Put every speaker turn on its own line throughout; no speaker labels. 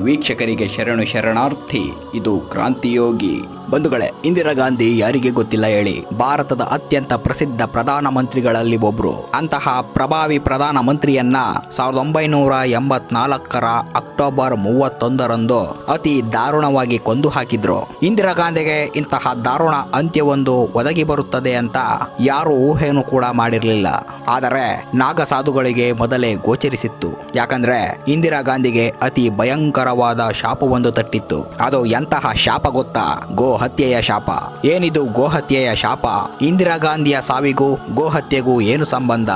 ವೀಕ್ಷಕರಿಗೆ ಶರಣು ಶರಣಾರ್ಥಿ ಇದು ಕ್ರಾಂತಿಯೋಗಿ. ಬಂಧುಗಳೇ ಇಂದಿರಾ ಗಾಂಧಿ ಯಾರಿಗೆ ಗೊತ್ತಿಲ್ಲ ಹೇಳಿ. ಭಾರತದ ಅತ್ಯಂತ ಪ್ರಸಿದ್ಧ ಪ್ರಧಾನ ಮಂತ್ರಿಗಳಲ್ಲಿ ಒಬ್ರು. ಅಂತಹ ಪ್ರಭಾವಿ ಪ್ರಧಾನ ಮಂತ್ರಿಯನ್ನ ಸಾವಿರದ ಒಂಬೈನೂರ ಎಂಬತ್ನಾಲ್ಕರ ಅಕ್ಟೋಬರ್ ಮೂವತ್ತೊಂದರಂದು ಅತಿ ದಾರುಣವಾಗಿ ಕೊಂದು ಹಾಕಿದ್ರು. ಇಂದಿರಾ ಗಾಂಧಿಗೆ ಇಂತಹ ದಾರುಣ ಅಂತ್ಯವೊಂದು ಒದಗಿ ಬರುತ್ತದೆ ಅಂತ ಯಾರು ಊಹೆಯನ್ನು ಕೂಡ ಮಾಡಿರಲಿಲ್ಲ. ಆದರೆ ನಾಗಸಾಧುಗಳಿಗೆ ಮೊದಲೇ ಗೋಚರಿಸಿತ್ತು. ಯಾಕಂದ್ರೆ ಇಂದಿರಾ ಗಾಂಧಿಗೆ ಅತಿ ಭಯಂಕರವಾದ ಶಾಪವೊಂದು ತಟ್ಟಿತ್ತು. ಅದು ಎಂತಹ ಶಾಪ ಗೊತ್ತಾ? ಗೋ ಹತ್ಯೆಯ ಶಾಪ. ಏನಿದು ಗೋಹತ್ಯೆಯ ಶಾಪ? ಇಂದಿರಾ ಗಾಂಧಿಯ ಸಾವಿಗೂ ಗೋಹತ್ಯೆಗೂ ಏನು ಸಂಬಂಧ?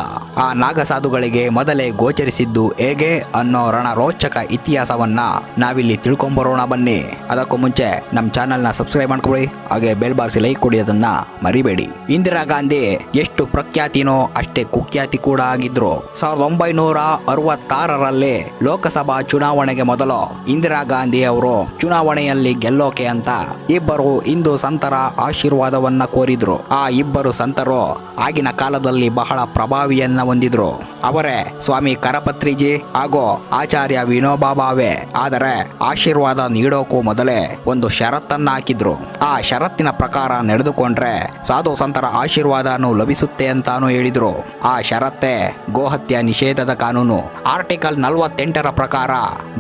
ಆ ನಾಗಸಾಧುಗಳಿಗೆ ಮೊದಲೇ ಗೋಚರಿಸಿದ್ದು ಹೇಗೆ ಅನ್ನೋ ರಣರೋಚಕ ಇತಿಹಾಸವನ್ನ ನಾವಿಲ್ಲಿ ತಿಳ್ಕೊಂಬರೋಣ ಬನ್ನಿ. ಅದಕ್ಕೂ ಮುಂಚೆ ನಮ್ಮ ಚಾನೆಲ್ನ ಸಬ್ಸ್ಕ್ರೈಬ್ ಮಾಡ್ಕೊಳ್ಳಿ, ಹಾಗೆ ಬೆಲ್ ಬಾರಿಸಿ ಲೈಕ್ ಕೊಡಿ ಅದನ್ನ ಮರಿಬೇಡಿ. ಇಂದಿರಾ ಗಾಂಧಿ ಎಷ್ಟು ಪ್ರಖ್ಯಾತಿನೋ ಅಷ್ಟೇ ಕುಖ್ಯಾತಿ ಕೂಡ ಆಗಿದ್ರು. ಸಾವಿರದ ಒಂಬೈನೂರ ಅರವತ್ತಾರರಲ್ಲಿ ಲೋಕಸಭಾ ಚುನಾವಣೆಗೆ ಮೊದಲು ಇಂದಿರಾ ಗಾಂಧಿ ಅವರು ಚುನಾವಣೆಯಲ್ಲಿ ಗೆಲ್ಲೋಕೆ ಅಂತ ಇಬ್ಬರು ಹಿಂದೂ ಸಂತರ ಆಶೀರ್ವಾದವನ್ನ ಕೋರಿದ್ರು. ಆ ಇಬ್ಬರು ಸಂತರು ಆಗಿನ ಕಾಲದಲ್ಲಿ ಬಹಳ ಪ್ರಭಾವಿಯನ್ನ ಹೊಂದಿದ್ರು. ಅವರೇ, ಸ್ವಾಮಿ ಕರಪತ್ರಿಜಿ ಹಾಗೂ ಆಚಾರ್ಯ ವಿನೋಬಾ ಭಾವೆ ಆದರೆ ಆಶೀರ್ವಾದ ನೀಡೋಕು ಮೊದಲೇ ಒಂದು ಷರತ್ತನ್ನ ಹಾಕಿದ್ರು. ಆ ಷರತ್ತಿನ ಪ್ರಕಾರ ನಡೆದುಕೊಂಡ್ರೆ ಸಾಧು ಸಂತರ ಆಶೀರ್ವಾದನು ಲಭಿಸುತ್ತೆ ಅಂತಾನು ಹೇಳಿದ್ರು. ಆ ಷರತ್ತೆ ಗೋಹತ್ಯೆ ನಿಷೇಧದ ಕಾನೂನು. ಆರ್ಟಿಕಲ್ ನಲವತ್ತೆಂಟರ ಪ್ರಕಾರ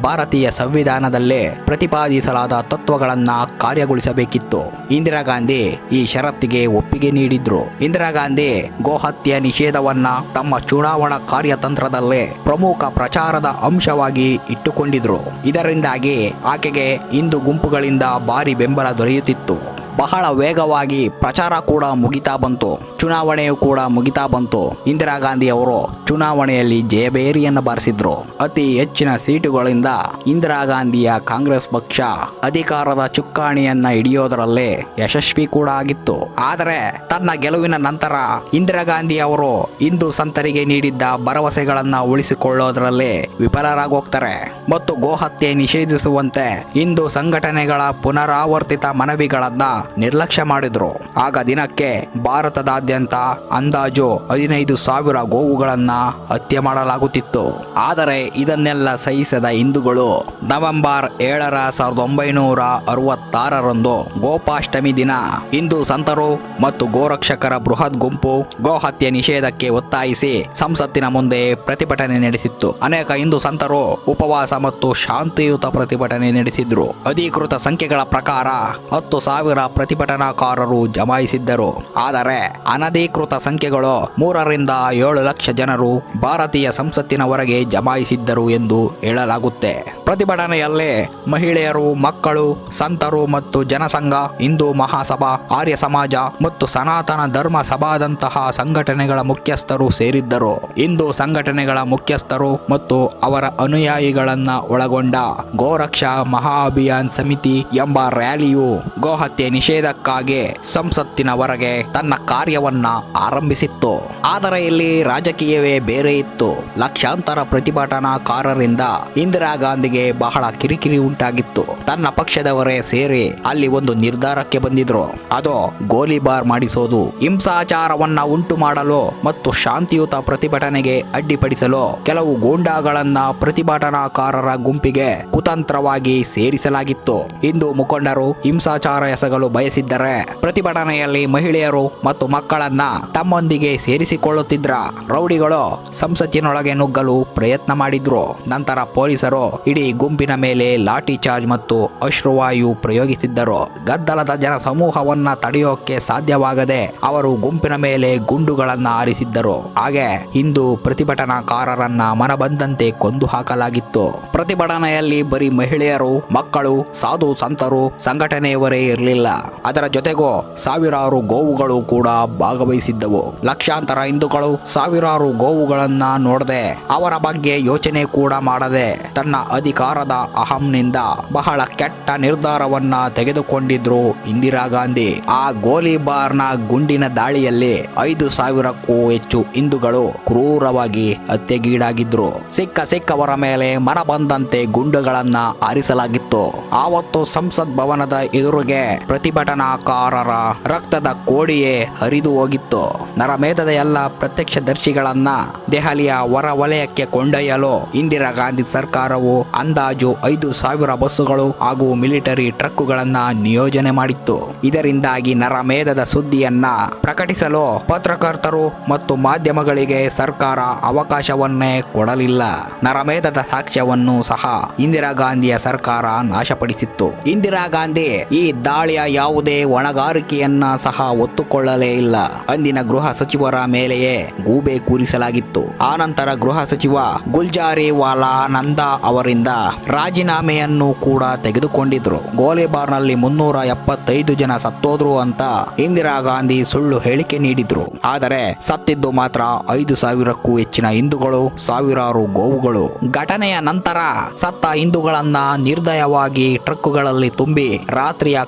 ಭಾರತೀಯ ಸಂವಿಧಾನದಲ್ಲಿ ಪ್ರತಿಪಾದಿಸಲಾದ ತತ್ವಗಳನ್ನ ಕಾರ್ಯಗೊಳಿಸಬೇಕಿತ್ತು. ಇಂದಿರಾ ಗಾಂಧಿ ಈ ಷರತ್ತಿಗೆ ಒಪ್ಪಿಗೆ ನೀಡಿದ್ರು. ಇಂದಿರಾ ಗಾಂಧಿ ಗೋಹತ್ಯೆ ನಿಷೇಧವನ್ನ ತಮ್ಮ ಚುನಾವಣಾ ಕಾರ್ಯತಂತ್ರದಲ್ಲೇ ಪ್ರಮುಖ ಪ್ರಚಾರದ ಅಂಶವಾಗಿ ಇಟ್ಟುಕೊಂಡಿದ್ರು. ಇದರಿಂದಾಗಿ ಆಕೆಗೆ ಹಿಂದೂ ಗುಂಪುಗಳಿಂದ ಭಾರಿ ಬೆಂಬಲ ದೊರೆಯುತ್ತಿತ್ತು. ಬಹಳ ವೇಗವಾಗಿ ಪ್ರಚಾರ ಕೂಡ ಮುಗಿತಾ ಬಂತು. ಚುನಾವಣೆಯು ಕೂಡ ಮುಗಿತಾ ಬಂತು. ಇಂದಿರಾ ಗಾಂಧಿ ಅವರು ಚುನಾವಣೆಯಲ್ಲಿ ಜಯಬೇರಿಯನ್ನು ಬಾರಿಸಿದ್ರು. ಅತಿ ಹೆಚ್ಚಿನ ಸೀಟುಗಳಿಂದ ಇಂದಿರಾ ಗಾಂಧಿಯ ಕಾಂಗ್ರೆಸ್ ಪಕ್ಷ ಅಧಿಕಾರದ ಚುಕ್ಕಾಣಿಯನ್ನ ಹಿಡಿಯೋದರಲ್ಲೇ ಯಶಸ್ವಿ ಕೂಡ ಆಗಿತ್ತು. ಆದರೆ ತನ್ನ ಗೆಲುವಿನ ನಂತರ ಇಂದಿರಾ ಗಾಂಧಿ ಅವರು ಹಿಂದೂ ಸಂತರಿಗೆ ನೀಡಿದ್ದ ಭರವಸೆಗಳನ್ನ ಉಳಿಸಿಕೊಳ್ಳೋದರಲ್ಲೇ ವಿಫಲರಾಗೋಗ್ತಾರೆ. ಮತ್ತು ಗೋಹತ್ಯೆ ನಿಷೇಧಿಸುವಂತೆ ಹಿಂದೂ ಸಂಘಟನೆಗಳ ಪುನರಾವರ್ತಿತ ಮನವಿಗಳನ್ನ ನಿರ್ಲಕ್ಷ್ಯ ಮಾಡಿದ್ರು. ಆಗ ದಿನಕ್ಕೆ ಭಾರತದಾದ್ಯಂತ ಅಂದಾಜು ಹದಿನೈದು ಸಾವಿರ ಗೋವುಗಳನ್ನ ಹತ್ಯೆ ಮಾಡಲಾಗುತ್ತಿತ್ತು. ಆದರೆ ಇದನ್ನೆಲ್ಲ ಸಹಿಸದ ಹಿಂದೂಗಳು ನವೆಂಬರ್ ಏಳರ ಸಾವಿರದ ಒಂಬೈನೂರ ಅರವತ್ತಾರರಂದು ಗೋಪಾಷ್ಟಮಿ ದಿನ. ಹಿಂದೂ ಸಂತರು ಮತ್ತು ಗೋರಕ್ಷಕರ ಬೃಹತ್ ಗುಂಪು ಗೋಹತ್ಯೆ ನಿಷೇಧಕ್ಕೆ ಒತ್ತಾಯಿಸಿ ಸಂಸತ್ತಿನ ಮುಂದೆ ಪ್ರತಿಭಟನೆ ನಡೆಸಿತ್ತು. ಅನೇಕ ಹಿಂದೂ ಸಂತರು ಉಪವಾಸ ಮತ್ತು ಶಾಂತಿಯುತ ಪ್ರತಿಭಟನೆ ನಡೆಸಿದ್ರು. ಅಧಿಕೃತ ಸಂಖ್ಯೆಗಳ ಪ್ರಕಾರ ಹತ್ತು ಸಾವಿರ ಪ್ರತಿಭಟನಾಕಾರರು ಜಮಾಯಿಸಿದ್ದರು. ಆದರೆ ಅನಧಿಕೃತ ಸಂಖ್ಯೆಗಳು ಮೂರರಿಂದ ಏಳು ಲಕ್ಷ ಜನರು ಭಾರತೀಯ ಸಂಸತ್ತಿನ ಹೊರಗೆ ಜಮಾಯಿಸಿದ್ದರು ಎಂದು ಹೇಳಲಾಗುತ್ತೆ. ಪ್ರತಿಭಟನೆಯಲ್ಲಿ ಮಹಿಳೆಯರು, ಮಕ್ಕಳು, ಸಂತರು ಮತ್ತು ಜನಸಂಘ, ಹಿಂದೂ ಮಹಾಸಭಾ, ಆರ್ಯ ಸಮಾಜ ಮತ್ತು ಸನಾತನ ಧರ್ಮ ಸಭಾದಂತಹ ಸಂಘಟನೆಗಳ ಮುಖ್ಯಸ್ಥರು ಸೇರಿದ್ದರು. ಹಿಂದೂ ಸಂಘಟನೆಗಳ ಮುಖ್ಯಸ್ಥರು ಮತ್ತು ಅವರ ಅನುಯಾಯಿಗಳನ್ನ ಒಳಗೊಂಡ ಗೋರಕ್ಷಾ ಮಹಾ ಅಭಿಯಾನ್ ಸಮಿತಿ ಎಂಬ ರ್ಯಾಲಿಯು ಗೋಹತ್ಯೆ ನಿಷೇಧಕ್ಕಾಗಿ ಸಂಸತ್ತಿನ ಹೊರಗೆ ತನ್ನ ಕಾರ್ಯವನ್ನ ಆರಂಭಿಸಿತ್ತು. ಆದರೆ ಇಲ್ಲಿ ರಾಜಕೀಯವೇ ಬೇರೆ ಇತ್ತು. ಲಕ್ಷಾಂತರ ಪ್ರತಿಭಟನಾಕಾರರಿಂದ ಇಂದಿರಾ ಗಾಂಧಿಗೆ ಬಹಳ ಕಿರಿಕಿರಿ ಉಂಟಾಗಿತ್ತು. ತನ್ನ ಪಕ್ಷದವರೇ ಸೇರಿ ಅಲ್ಲಿ ಒಂದು ನಿರ್ಧಾರಕ್ಕೆ ಬಂದಿದ್ರು. ಅದು ಗೋಲಿಬಾರ್ ಮಾಡಿಸೋದು, ಹಿಂಸಾಚಾರವನ್ನ ಉಂಟು ಮಾಡಲು ಮತ್ತು ಶಾಂತಿಯುತ ಪ್ರತಿಭಟನೆಗೆ ಅಡ್ಡಿಪಡಿಸಲು ಕೆಲವು ಗೂಂಡಾಗಳನ್ನ ಪ್ರತಿಭಟನಾಕಾರರ ಗುಂಪಿಗೆ ಕುತಂತ್ರವಾಗಿ ಸೇರಿಸಲಾಗಿತ್ತು. ಇಂದು ಮುಖಂಡರು ಹಿಂಸಾಚಾರ ಎಸಗಲು ಬಯಸಿದ್ದರೆ ಪ್ರತಿಭಟನೆಯಲ್ಲಿ ಮಹಿಳೆಯರು ಮತ್ತು ಮಕ್ಕಳನ್ನ ತಮ್ಮೊಂದಿಗೆ ಸೇರಿಸಿಕೊಳ್ಳುತ್ತಿದ್ರ ರೌಡಿಗಳು ಸಂಸತ್ತಿನೊಳಗೆ ನುಗ್ಗಲು ಪ್ರಯತ್ನ ಮಾಡಿದ್ರು. ನಂತರ ಪೊಲೀಸರು ಇಡೀ ಗುಂಪಿನ ಮೇಲೆ ಲಾಠಿ ಚಾರ್ಜ್ ಮತ್ತು ಅಶ್ರುವಾಯು ಪ್ರಯೋಗಿಸಿದ್ದರು. ಗದ್ದಲದ ಜನ ಸಮೂಹವನ್ನ ತಡೆಯೋಕೆ ಸಾಧ್ಯವಾಗದೆ ಅವರು ಗುಂಪಿನ ಮೇಲೆ ಗುಂಡುಗಳನ್ನ ಆರಿಸಿದ್ದರು ಹಾಗೆ ಇಂದು ಪ್ರತಿಭಟನಾಕಾರರನ್ನ ಮನಬಂದಂತೆ ಕೊಂದು ಹಾಕಲಾಗಿತ್ತು. ಪ್ರತಿಭಟನೆಯಲ್ಲಿ ಬರೀ ಮಹಿಳೆಯರು, ಮಕ್ಕಳು, ಸಾಧು ಸಂತರು, ಸಂಘಟನೆಯವರೇ ಇರಲಿಲ್ಲ. ಅದರ ಜೊತೆಗೂ ಸಾವಿರಾರು ಗೋವುಗಳು ಕೂಡ ಭಾಗವಹಿಸಿದ್ದವು. ಲಕ್ಷಾಂತರ ಹಿಂದೂಗಳು ಸಾವಿರಾರು ಗೋವುಗಳನ್ನ ನೋಡದೆ ಅವರ ಬಗ್ಗೆ ಯೋಚನೆ ಕೂಡ ಮಾಡದೆ ತನ್ನ ಅಧಿಕಾರದ ಅಹಂನಿಂದ ಬಹಳ ಕೆಟ್ಟ ನಿರ್ಧಾರವನ್ನ ತೆಗೆದುಕೊಂಡಿದ್ರು ಇಂದಿರಾ ಗಾಂಧಿ. ಆ ಗೋಲಿಬಾರ್ನ ಗುಂಡಿನ ದಾಳಿಯಲ್ಲಿ ಐದು ಸಾವಿರಕ್ಕೂ ಹೆಚ್ಚು ಹಿಂದೂಗಳು ಕ್ರೂರವಾಗಿ ಹತ್ಯೆಗೀಡಾಗಿದ್ರು. ಸಿಕ್ಕ ಸಿಕ್ಕವರ ಮೇಲೆ ಮನ ಬಂದಂತೆ ಗುಂಡುಗಳನ್ನ ಆರಿಸಲಾಗಿತ್ತು ಆವತ್ತು ಸಂಸತ್ ಭವನದ ಎದುರಿಗೆ ಪ್ರತಿಭಟನಾಕಾರರ ರಕ್ತದ ಕೋಡಿಯೇ ಹರಿದು ಹೋಗಿತ್ತು. ನರಮೇಧದ ಎಲ್ಲ ಪ್ರತ್ಯಕ್ಷದರ್ಶಿಗಳನ್ನ ದೆಹಲಿಯ ಹೊರ ವಲಯಕ್ಕೆ ಕೊಂಡೊಯ್ಯಲು ಇಂದಿರಾ ಗಾಂಧಿ ಸರ್ಕಾರವು ಅಂದಾಜು ಐದು ಸಾವಿರ ಬಸ್ಸುಗಳು ಹಾಗೂ ಮಿಲಿಟರಿ ಟ್ರಕ್ಕುಗಳನ್ನ ನಿಯೋಜನೆ ಮಾಡಿತ್ತು. ಇದರಿಂದಾಗಿ ನರಮೇಧದ ಸುದ್ದಿಯನ್ನ ಪ್ರಕಟಿಸಲು ಪತ್ರಕರ್ತರು ಮತ್ತು ಮಾಧ್ಯಮಗಳಿಗೆ ಸರ್ಕಾರ ಅವಕಾಶವನ್ನೇ ಕೊಡಲಿಲ್ಲ. ನರಮೇಧದ ಸಾಕ್ಷ್ಯವನ್ನು ಸಹ ಇಂದಿರಾ ಗಾಂಧಿಯ ಸರ್ಕಾರ ನಾಶಪಡಿಸಿತ್ತು. ಇಂದಿರಾ ಗಾಂಧಿ ಈ ದಾಳಿಯ ಯಾವುದೇ ಹೊಣೆಗಾರಿಕೆಯನ್ನ ಸಹ ಒತ್ತುಕೊಳ್ಳಲೇ ಇಲ್ಲ. ಅಂದಿನ ಗೃಹ ಸಚಿವರ ಮೇಲೆಯೇ ಗೂಬೆ ಕೂರಿಸಲಾಗಿತ್ತು. ಆನಂತರ ಗೃಹ ಸಚಿವ ಗುಲ್ಜಾರಿ ವಾಲಾ ನಂದಾ ಅವರಿಂದ ರಾಜೀನಾಮೆಯನ್ನು ಕೂಡ ತೆಗೆದುಕೊಂಡಿದ್ರು. ಗೋಲಿಬಾರ್ನಲ್ಲಿ ಮುನ್ನೂರ ಎಪ್ಪತ್ತೈದು ಜನ ಸತ್ತೋದ್ರು ಅಂತ ಇಂದಿರಾ ಗಾಂಧಿ ಸುಳ್ಳು ಹೇಳಿಕೆ ನೀಡಿದ್ರು. ಆದರೆ ಸತ್ತಿದ್ದು ಮಾತ್ರ ಐದು ಸಾವಿರಕ್ಕೂ ಹೆಚ್ಚಿನ ಹಿಂದೂಗಳು, ಸಾವಿರಾರು ಗೋವುಗಳು. ಘಟನೆಯ ನಂತರ ಸತ್ತ ಹಿಂದೂಗಳನ್ನ ನಿರ್ದಯವಾಗಿ ಟ್ರಕ್ಕುಗಳಲ್ಲಿ ತುಂಬಿ ರಾತ್ರಿಯ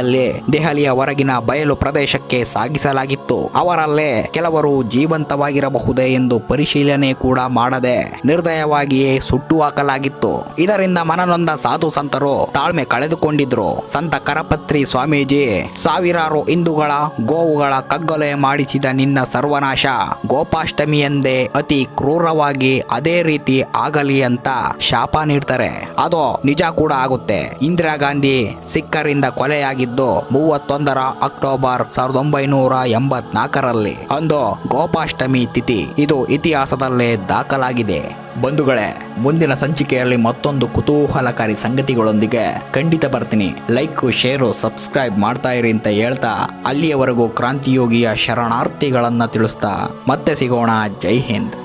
ಕತ್ತಲೆಯಲ್ಲಿ ದೆಹಲಿಯ ಹೊರಗಿನ ಬಯಲು ಪ್ರದೇಶಕ್ಕೆ ಸಾಗಿಸಲಾಗಿತ್ತು. ಅವರಲ್ಲೇ ಕೆಲವರು ಜೀವಂತವಾಗಿರಬಹುದೇ ಎಂದು ಪರಿಶೀಲನೆ ಕೂಡ ಮಾಡದೆ ನಿರ್ದಯವಾಗಿಯೇ ಸುಟ್ಟು ಹಾಕಲಾಗಿತ್ತು. ಇದರಿಂದ ಮನನೊಂದ ಸಾಧು ಸಂತರು ತಾಳ್ಮೆ ಕಳೆದುಕೊಂಡಿದ್ರು. ಸಂತ ಕರಪತ್ರಿ ಸ್ವಾಮೀಜಿ, ಸಾವಿರಾರು ಹಿಂದೂಗಳ ಗೋವುಗಳ ಕಗ್ಗೊಲೆ ಮಾಡಿಸಿದ ನಿನ್ನ ಸರ್ವನಾಶ. ಗೋಪಾಷ್ಟಮಿಯಂದೇ ಅತಿ ಕ್ರೂರವಾಗಿ ಅದೇ ರೀತಿ ಆಗಲಿ ಅಂತ ಶಾಪ ನೀಡ್ತಾರೆ. ಅದು ನಿಜ ಕೂಡ ಆಗುತ್ತೆ. ಇಂದಿರಾ ಗಾಂಧಿ ಸಿಖ್ಖರಿಂದ ಕೊಲೆಯಾಗಿದ್ದು ಮೂವತ್ತೊಂದರ ಅಕ್ಟೋಬರ್ ಸಾವಿರದ ಒಂಬೈನೂರ ಎಂಬತ್ನಾಲ್ಕರಲ್ಲಿ. ಅಂದು ಗೋಪಾಷ್ಟಮಿ ತಿಥಿ. ಇದು ಇತಿಹಾಸದಲ್ಲೇ ದಾಖಲಾಗಿದೆ. ಬಂಧುಗಳೇ, ಮುಂದಿನ ಸಂಚಿಕೆಯಲ್ಲಿ ಮತ್ತೊಂದು ಕುತೂಹಲಕಾರಿ ಸಂಗತಿಗಳೊಂದಿಗೆ ಖಂಡಿತ ಬರ್ತೀನಿ. ಲೈಕ್, ಶೇರು, ಸಬ್ಸ್ಕ್ರೈಬ್ ಮಾಡ್ತಾ ಇರಿ ಅಂತ ಹೇಳ್ತಾ ಅಲ್ಲಿಯವರೆಗೂ ಕ್ರಾಂತಿಯೋಗಿಯ ಶರಣಾರ್ಥಿಗಳನ್ನು ತಿಳಿಸ್ತಾ ಮತ್ತೆ ಸಿಗೋಣ. ಜೈ ಹಿಂದ್.